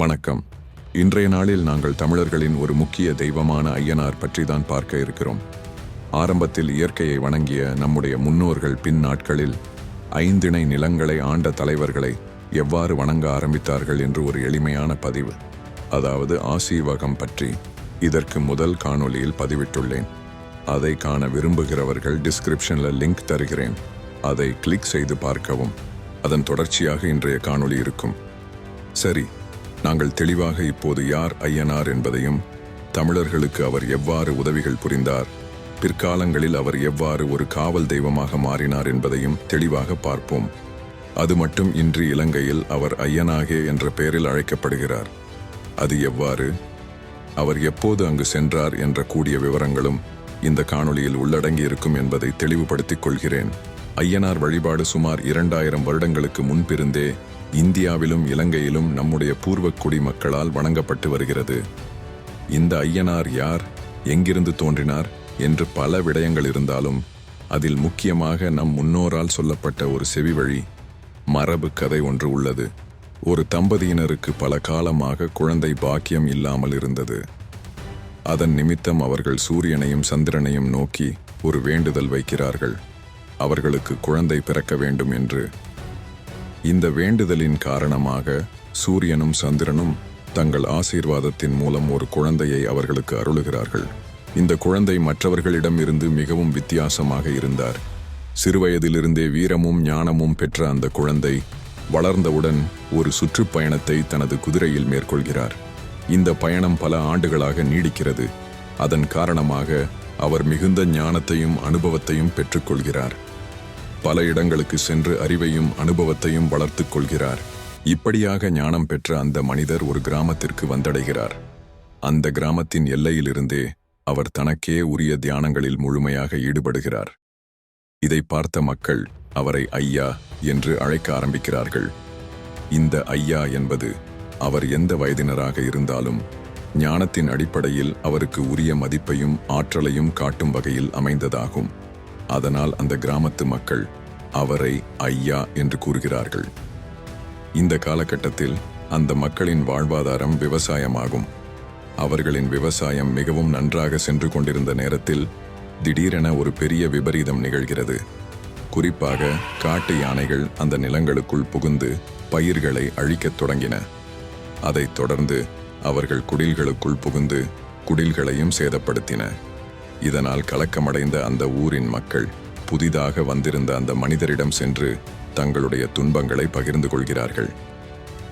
வணக்கம். இன்றைய நாளில் நாங்கள் தமிழர்களின் ஒரு முக்கிய தெய்வமான ஐயனார் பற்றி தான் பார்க்க இருக்கிறோம். ஆரம்பத்தில் இயற்கையை வணங்கிய நம்முடைய முன்னோர்கள் பின் நாட்களில் ஐந்திணை நிலங்களை ஆண்ட தலைவர்களை எவ்வாறு வணங்க ஆரம்பித்தார்கள் என்று ஒரு எளிமையான பதிவு. அதாவது ஆசீவகம் பற்றி இதற்கு முதல் காணொலியில் பதிவிட்டுள்ளேன். அதை காண விரும்புகிறவர்கள் டிஸ்கிரிப்ஷனில் லிங்க் தருகிறேன். அதை கிளிக் செய்து பார்க்கவும். அதன் தொடர்ச்சியாக இன்றைய காணொளி இருக்கும். சரி நாங்கள் தெளிவாக இப்போது யார் ஐயனார் என்பதையும் தமிழர்களுக்கு அவர் எவ்வாறு உதவிகள் புரிந்தார் பிற்காலங்களில் அவர் எவ்வாறு ஒரு காவல் தெய்வமாக மாறினார் என்பதையும் தெளிவாக பார்ப்போம். அது மட்டும் இன்று இலங்கையில் அவர் ஐயனாகே என்ற பெயரில் அழைக்கப்படுகிறார். அது எவ்வாறு? அவர் எப்போது அங்கு சென்றார் என்ற கூடிய விவரங்களும் இந்த காணொளியில் உள்ளடங்கி இருக்கும் என்பதை தெளிவுபடுத்திக் கொள்கிறேன். ஐயனார் வழிபாடு சுமார் இரண்டாயிரம் வருடங்களுக்கு முன்பிருந்தே இந்தியாவிலும் இலங்கையிலும் நம்முடைய பூர்வ குடிமக்களால் வணங்கப்பட்டு வருகிறது. இந்த ஐயனார் யார் எங்கிருந்து தோன்றினார் என்று பல விடயங்கள் இருந்தாலும் அதில் முக்கியமாக நம் முன்னோரால் சொல்லப்பட்ட ஒரு செவிவழி மரபு கதை ஒன்று உள்ளது. ஒரு தம்பதியினருக்கு பல காலமாக குழந்தை பாக்கியம் இல்லாமல் இருந்தது. அதன் நிமித்தம் அவர்கள் சூரியனையும் சந்திரனையும் நோக்கி ஒரு வேண்டுதல் வைக்கிறார்கள். அவர்களுக்கு குழந்தை பிறக்க வேண்டும் என்று இந்த வேண்டுதலின் காரணமாக சூரியனும் சந்திரனும் தங்கள் ஆசீர்வாதத்தின் மூலம் ஒரு குழந்தையை அவர்களுக்கு அருளுகிறார்கள். இந்த குழந்தை மற்றவர்களிடம் இருந்து மிகவும் வித்தியாசமாக இருந்தார். சிறுவயதிலிருந்தே வீரமும் ஞானமும் பெற்ற அந்த குழந்தை வளர்ந்தவுடன் ஒரு சுற்றுப்பயணத்தை தனது குதிரையில் மேற்கொள்கிறார். இந்த பயணம் பல ஆண்டுகளாக நீடிக்கிறது. அதன் காரணமாக அவர் மிகுந்த ஞானத்தையும் அனுபவத்தையும் பெற்றுக்கொள்கிறார். பல இடங்களுக்கு சென்று அறிவையும் அனுபவத்தையும் வளர்த்துக் கொள்கிறார். இப்படியாக ஞானம் பெற்ற அந்த மனிதர் ஒரு கிராமத்திற்கு வந்தடைகிறார். அந்த கிராமத்தின் எல்லையிலிருந்தே அவர் தனக்கே உரிய தியானங்களில் முழுமையாக ஈடுபடுகிறார். இதை பார்த்த மக்கள் அவரை ஐயா என்று அழைக்க ஆரம்பிக்கிறார்கள். இந்த ஐயா என்பது அவர் எந்த வயதினராக இருந்தாலும் ஞானத்தின் அடிப்படையில் அவருக்கு உரிய மதிப்பையும் ஆற்றலையும் காட்டும் வகையில் அமைந்ததாகும். அதனால் அந்த கிராமத்து மக்கள் அவரை ஐயா என்று கூறுகிறார்கள். இந்த காலகட்டத்தில் அந்த மக்களின் வாழ்வாதாரம் விவசாயமாகும். அவர்களின் விவசாயம் மிகவும் நன்றாக சென்று கொண்டிருந்த நேரத்தில் திடீரென ஒரு பெரிய விபரீதம் நிகழ்கிறது. குறிப்பாக காட்டு யானைகள் அந்த நிலங்களுக்குள் புகுந்து பயிர்களை அழிக்கத் தொடங்கின. அதைத் தொடர்ந்து அவர்கள் குடில்களுக்குள் புகுந்து குடில்களையும் சேதப்படுத்தின. இதனால் கலக்கமடைந்த அந்த ஊரின் மக்கள் புதிதாக வந்திருந்த அந்த மனிதரிடம் சென்று தங்களுடைய துன்பங்களை பகிர்ந்து கொள்கிறார்கள்.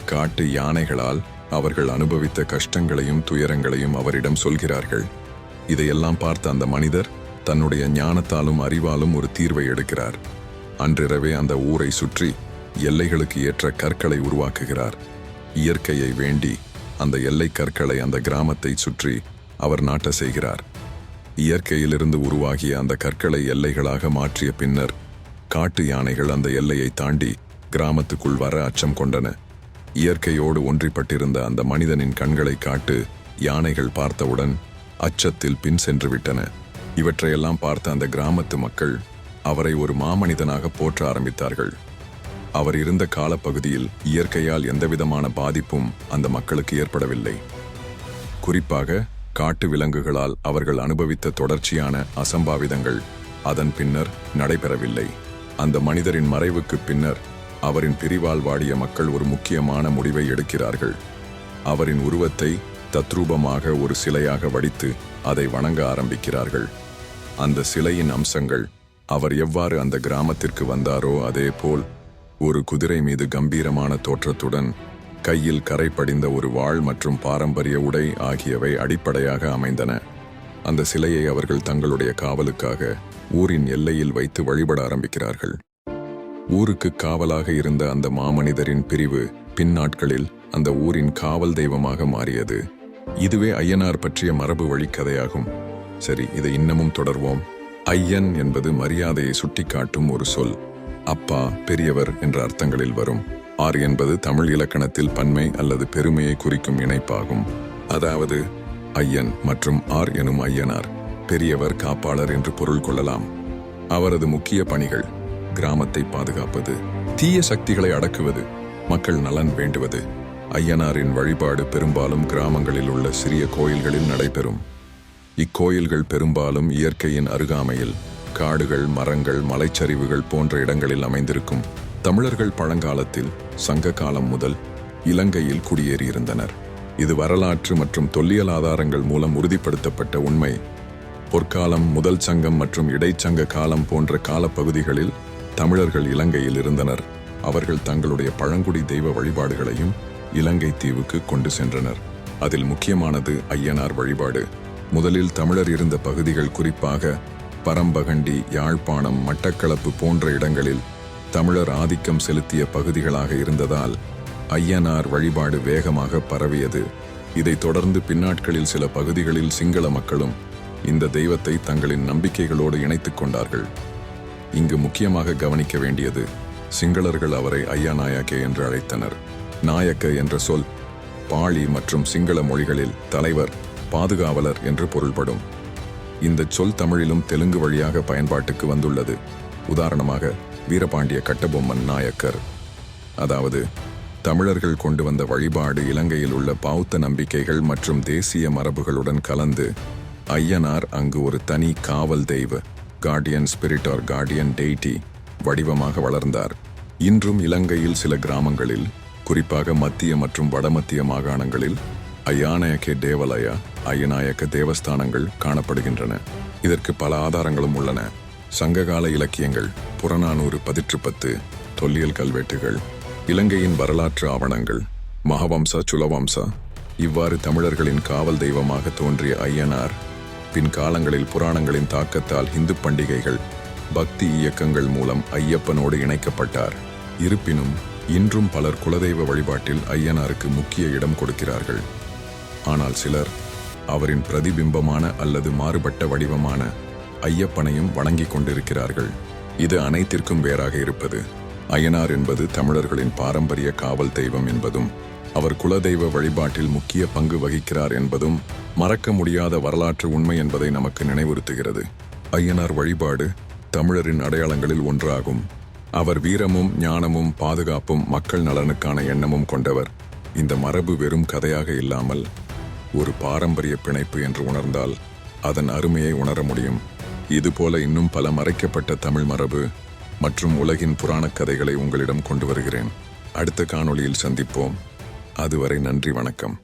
காட்டு யானைகளால் அவர்கள் அனுபவித்த கஷ்டங்களையும் துயரங்களையும் அவரிடம் சொல்கிறார்கள். இதையெல்லாம் பார்த்த அந்த மனிதர் தன்னுடைய ஞானத்தாலும் அறிவாலும் ஒரு தீர்வை எடுக்கிறார். அன்றிரவே அந்த ஊரை சுற்றி எல்லைகளுக்கு ஏற்ற கற்களை உருவாக்குகிறார். இயற்கையை வேண்டி அந்த எல்லை கற்களை அந்த கிராமத்தை சுற்றி அவர் நாட்ட செய்கிறார். இயற்கையிலிருந்து உருவாகிய அந்த கற்களை எல்லைகளாக மாற்றிய பின்னர் காட்டு யானைகள் அந்த எல்லையை தாண்டி கிராமத்துக்குள் வர அச்சம் கொண்டன. இயற்கையோடு ஒன்றிப்பட்டிருந்த அந்த மனிதனின் கண்களை காட்டு யானைகள் பார்த்தவுடன் அச்சத்தில் பின் சென்று விட்டன. இவற்றையெல்லாம் பார்த்த அந்த கிராமத்து மக்கள் அவரை ஒரு மாமனிதனாக போற்ற ஆரம்பித்தார்கள். அவர் இருந்த காலப்பகுதியில் இயற்கையால் எந்தவிதமான பாதிப்பும் அந்த மக்களுக்கு ஏற்படவில்லை. குறிப்பாக காட்டு விலங்குகளால் அவர்கள் அனுபவித்த தொடர்ச்சியான அசம்பாவிதங்கள் அதன் பின்னர் நடைபெறவில்லை. அந்த மனிதரின் மறைவுக்கு பின்னர் அவரின் பிரிவால் வாடிய மக்கள் ஒரு முக்கியமான முடிவை எடுக்கிறார்கள். அவரின் உருவத்தை தத்ரூபமாக ஒரு சிலையாக வடித்து அதை வணங்க ஆரம்பிக்கிறார்கள். அந்த சிலையின் அம்சங்கள் அவர் எவ்வாறு அந்த கிராமத்திற்கு வந்தாரோ அதேபோல் ஒரு குதிரை மீது கம்பீரமான தோற்றத்துடன் கையில் கரை படிந்த ஒரு வாள் மற்றும் பாரம்பரிய உடை ஆகியவை அடிப்படையாக அமைந்தன. அந்த சிலையை அவர்கள் தங்களுடைய காவலுக்காக ஊரின் எல்லையில் வைத்து வழிபட ஆரம்பிக்கிறார்கள். ஊருக்கு காவலாக இருந்த அந்த மாமனிதரின் பிரிவு பின்னாட்களில் அந்த ஊரின் காவல் தெய்வமாக மாறியது. இதுவே ஐயனார் பற்றிய மரபு வழிக்கதையாகும் சரி இதை இன்னமும் தொடர்வோம். ஐயன் என்பது மரியாதையை சுட்டிக்காட்டும் ஒரு சொல். அப்பா பெரியவர் என்ற அர்த்தங்களில் வரும். ஆர் என்பது தமிழ் இலக்கணத்தில் பன்மை அல்லது பெருமையை குறிக்கும் இணைப்பாகும். அதாவது ஐயன் மற்றும் ஆர் எனும் ஐயனார் பெரியவர் காப்பாளர் என்று பொருள் கொள்ளலாம். அவரது முக்கிய பணிகள் கிராமத்தை பாதுகாப்பது தீய சக்திகளை அடக்குவது மக்கள் நலன் வேண்டுவது. ஐயனாரின் வழிபாடு பெரும்பாலும் கிராமங்களில் உள்ள சிறிய கோயில்களில் நடைபெறும். இக்கோயில்கள் பெரும்பாலும் இயற்கையின் அருகாமையில் காடுகள் மரங்கள் மலைச்சரிவுகள் போன்ற இடங்களில் அமைந்திருக்கும். தமிழர்கள் பழங்காலத்தில் சங்க காலம் முதல் இலங்கையில் குடியேறியிருந்தனர். இது வரலாற்று மற்றும் தொல்லியல் ஆதாரங்கள் மூலம் உறுதிப்படுத்தப்பட்ட உண்மை. பொற்காலம் முதல் சங்கம் மற்றும் இடைச்சங்க காலம் போன்ற காலப்பகுதிகளில் தமிழர்கள் இலங்கையில் இருந்தனர். அவர்கள் தங்களுடைய பழங்குடி தெய்வ வழிபாடுகளையும் இலங்கை தீவுக்கு கொண்டு சென்றனர். அதில் முக்கியமானது ஐயனார் வழிபாடு. முதலில் தமிழர் இருந்த பகுதிகள் குறிப்பாக பரம்பகண்டி யாழ்ப்பாணம் மட்டக்களப்பு போன்ற இடங்களில் தமிழர் ஆதிக்கம் செலுத்திய பகுதிகளாக இருந்ததால் ஐயனார் வழிபாடு வேகமாக பரவியது. இதைத் தொடர்ந்து பின்னாட்களில் சில பகுதிகளில் சிங்கள மக்களும் இந்த தெய்வத்தை தங்களின் நம்பிக்கைகளோடு இணைத்துக் கொண்டார்கள். இங்கு முக்கியமாக கவனிக்க வேண்டியது சிங்களர்கள் அவரை ஐயா நாயக்கே என்று அழைத்தனர். நாயக்க என்ற சொல் பாளி மற்றும் சிங்கள மொழிகளில் தலைவர் பாதுகாவலர் என்று பொருள்படும். இந்த சொல் தமிழிலும் தெலுங்கு வழியாக பயன்பாட்டுக்கு வந்துள்ளது. உதாரணமாக வீரபாண்டிய கட்டபொம்மன் நாயக்கர். அதாவது தமிழர்கள் கொண்டு வந்த வழிபாடு இலங்கையில் உள்ள பௌத்த நம்பிக்கைகள் மற்றும் தேசிய மரபுகளுடன் கலந்து ஐயனார் அங்கு ஒரு தனி காவல் தெய்வ guardian spirit or guardian deity வடிவமாக வளர்ந்தார். இன்றும் இலங்கையில் சில கிராமங்களில் குறிப்பாக மத்திய மற்றும் வடமத்திய மாகாணங்களில் ஐயாநாயக்கே தேவலயா ஐயநாயக்க தேவஸ்தானங்கள் காணப்படுகின்றன. இதற்கு பல ஆதாரங்களும் உள்ளன. சங்ககால இலக்கியங்கள் புறநானூறு பதிற்று பத்து தொல்லியல் கல்வெட்டுகள் இலங்கையின் வரலாற்று ஆவணங்கள் மகவம்ச சுலவம்ச இவ்வாறு தமிழர்களின் காவல் தெய்வமாக தோன்றிய ஐயனார் பின் காலங்களில் புராணங்களின் தாக்கத்தால் இந்து பண்டிகைகள் பக்தி இயக்கங்கள் மூலம் ஐயப்பனோடு இணைக்கப்பட்டார். இருப்பினும் இன்றும் பலர் குலதெய்வ வழிபாட்டில் ஐயனாருக்கு முக்கிய இடம் கொடுக்கிறார்கள். ஆனால் சிலர் அவரின் பிரதிபிம்பமான அல்லது மாறுபட்ட வடிவமான ஐயப்பனையும் வணங்கிக் கொண்டிருக்கிறார்கள். இது அனைத்திற்கும் வேறாக இருப்பது. அய்யனார் என்பது தமிழர்களின் பாரம்பரிய காவல் தெய்வம் என்பதும் அவர் குலதெய்வ வழிபாட்டில் முக்கிய பங்கு வகிக்கிறார் என்பதும் மறக்க முடியாத வரலாற்று உண்மை என்பதை நமக்கு நினைவுறுத்துகிறது. ஐயனார் வழிபாடு தமிழரின் அடையாளங்களில் ஒன்றாகும். அவர் வீரமும் ஞானமும் பாதுகாப்பும் மக்கள் நலனுக்கான எண்ணமும் கொண்டவர். இந்த மரபு வெறும் கதையாக இல்லாமல் ஒரு பாரம்பரிய பிணைப்பு என்று உணர்ந்தால் அதன் அருமையை உணர முடியும். இதுபோல இன்னும் பல மறைக்கப்பட்ட தமிழ் மரபு மற்றும் உலகின் புராணக் கதைகளை உங்களிடம் கொண்டு வருகிறேன். அடுத்த காணொளியில் சந்திப்போம். அதுவரை நன்றி வணக்கம்.